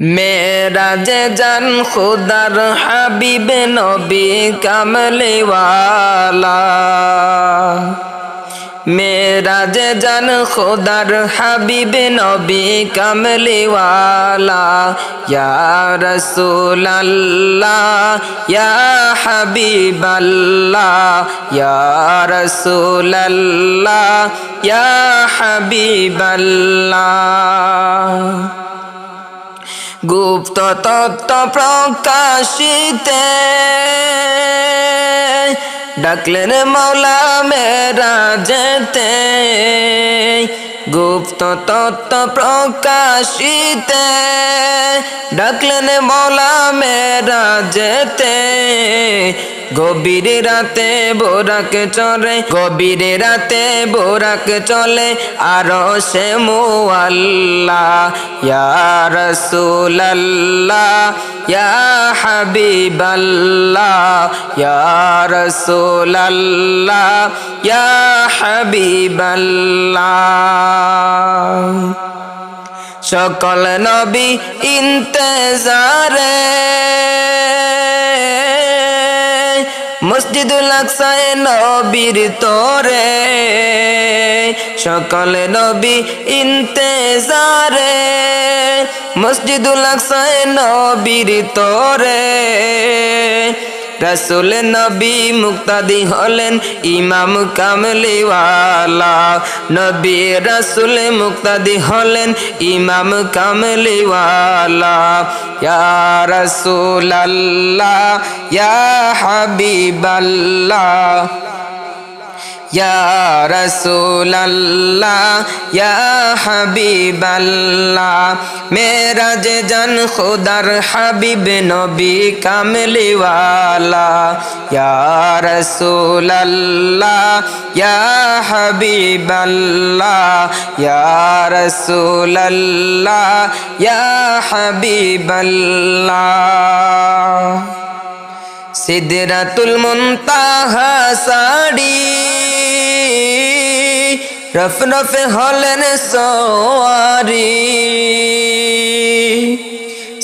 মেরা যে জান খুদার হাবিব নবী কামলিওয়ালা মেরা যে জান খুদার হাবিব নবী কামলিওয়ালা ইয়া রসুলাল্লাহ ইয়া হাবিবাল্লাহ ইয়া রসুলাল্লাহ ইয়া হাবিবাল্লাহ গুপ্ত তত্ত্ব প্রকাশিতে ডাকলেন মৌলা মেরা যেতে গুপ্ত তত্ত্ব প্রকাশিতে ডাকলেন মৌলা মেরা যেতে গভীর রাতে বোরাক চলে, গভীর রাতে বোরাক চলে, আরও সে ইয়া হাবিবাল্লাহ হাবিবাল্লাহ। সকল নবী ইন্তেজারে। মসজিদুল আকসায় নবীর তোরে। সকল নবী ইন্তেজারে। মসজিদুল আকসায় নবীর তোরে। রসুল নবী মুক্তাদি হলেন ইমাম কামলিওয়ালা। নবী রসুল মুক্তাদি হলেন ইমাম কামলিওয়ালা। ইয়া রসুল ইয়া ইয়া রসুলাল্লাহ ইয়া হাবিবাল্লাহ মেরা যে জান খুদার হাবিব নবী কামলিওয়ালা ইয়া রসুলাল্লাহ ইয়া হাবিবাল্লাহ ইয়া রসুলাল্লাহ ইয়া হাবিবাল্লাহ সিদরাতুল মুনতাহা সাড়ি রফ হলেন সোয়ারি।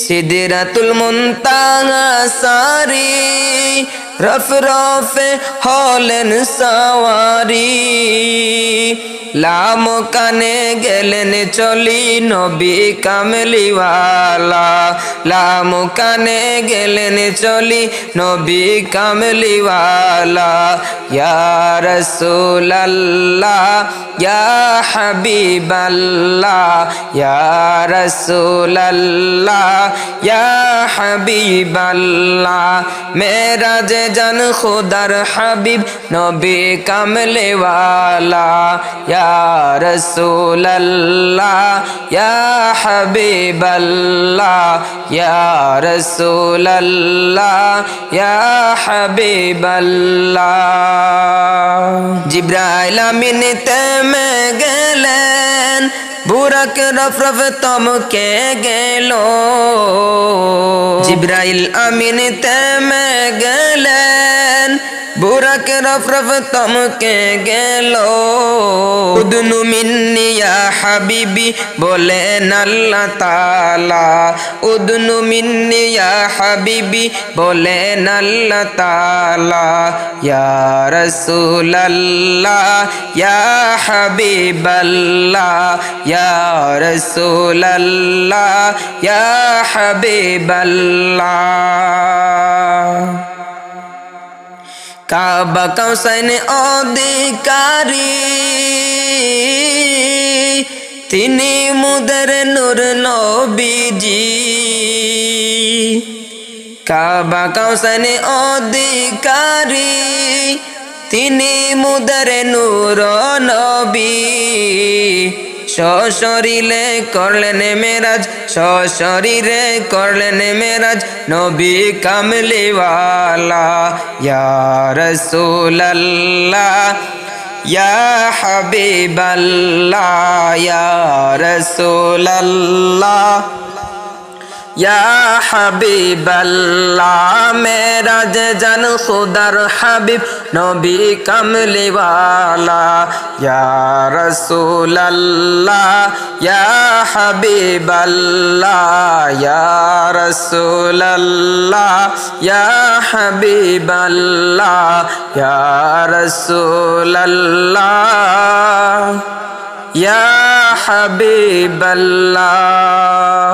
সিদরাতুল মুনতাহা সারি। রফ রফ হলেন সওয়ারি লাম কানে গেলেন চলি নবী কামলিওয়ালা লাম কানে গেলেন চলি নবী কামলিওয়ালা ইয়া রসুলাল্লাহ ইয়া হাবিবাল্লাহ ইয়া রসুলাল্লাহ ইয়া হাবিবাল্লাহ মেরা যে জান খুদার হাবিব, নবী কামলেওয়ালা। ইয়া রসুলাল্লাহ, ইয়া হাবিবাল্লাহ, ইয়া রসুলাল্লাহ, ইয়া হাবিবাল্লাহ। জিব্রাইল আমিন গেলেন বুরাক রফরফ রফ তমকে গেল। জিব্রাইল আমিন তেমে গেলেন। বুরাক রফ রফ তমকে গেল উদনু মিন্নিয়া হাবিবি বলেন আল্লাহ তালা উদনু মিন্নিয়া হাবিবি বলেন আল্লাহ তালা ইয়া রসুলাল্লাহ ইয়া হাবিবাল্লাহ ইয়া রসুলাল্লাহ ইয়া হাবিবাল্লাহ কাবা কৌসাইন অধিকারী। তিনি মুদের নূর নবীজি। কাবা কৌসাইন অধিকারী। তিনি মুদের নূর নবী। সশরীরে করলেন মেরাজ সশরীরে করলেন মেরাজ নবী কামলিওয়ালা ইয়া রসুলাল্লাহ ইয়া হাবিবাল্লাহ ইয়া রসুলাল্লাহ। یا حبیب اللہ میرا جن خدر حبیب نبی کملی والا یا رسول اللہ یا حبیب اللہ یا رسول اللہ یا حبیب اللہ یا رسول اللہ یا حبیب اللہ